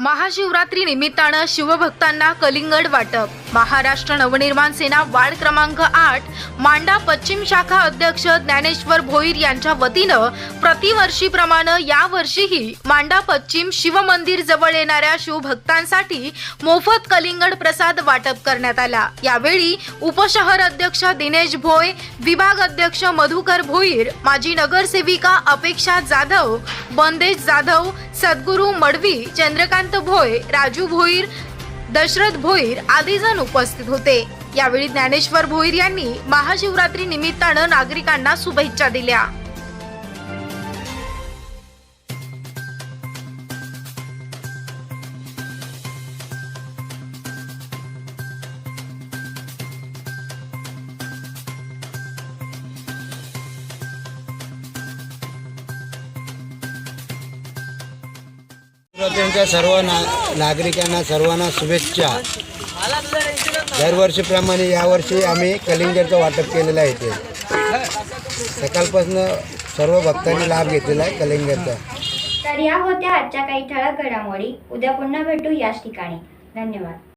महाशिवरात्री निमित्तानं शिवभक्तांना कलिंगड वाटप. महाराष्ट्र नवनिर्माण सेना वार्ड क्रमांक आठ मांडा पश्चिम शाखा अध्यक्ष ज्ञानेश्वर भोईर यांच्या वतीनं प्रतिवर्षीप्रमाणे यावर्षीही मांडा पश्चिम शिवमंदिर जवळ येणाऱ्या शिवभक्तांसाठी मोफत कलिंगड प्रसाद वाटप करण्यात आला. यावेळी उपशहर अध्यक्ष दिनेश भोय विभाग अध्यक्ष मधुकर भोईर माजी नगरसेविका अपेक्षा जाधव बंदेश जाधव सद्गुरू मडवी चंद्रकांत भोय राजू भोईर दशरथ भोईर आदी जण उपस्थित होते. यावेळी ज्ञानेश्वर भोईर यांनी महाशिवरात्री निमित्तानं नागरिकांना शुभेच्छा दिल्या. त्यांच्या सर्व ना नागरिकांना सर्वांना शुभेच्छा. दरवर्षीप्रमाणे यावर्षी आम्ही कलिंगरचं वाटप केलेलं आहे ते सकाळपासून सर्व भक्तांनी लाभ घेतलेला आहे कलिंगरचा. तर या होत्या आजच्या काही ठळक घडामोडी. उद्या पुन्हा भेटू याच ठिकाणी. धन्यवाद.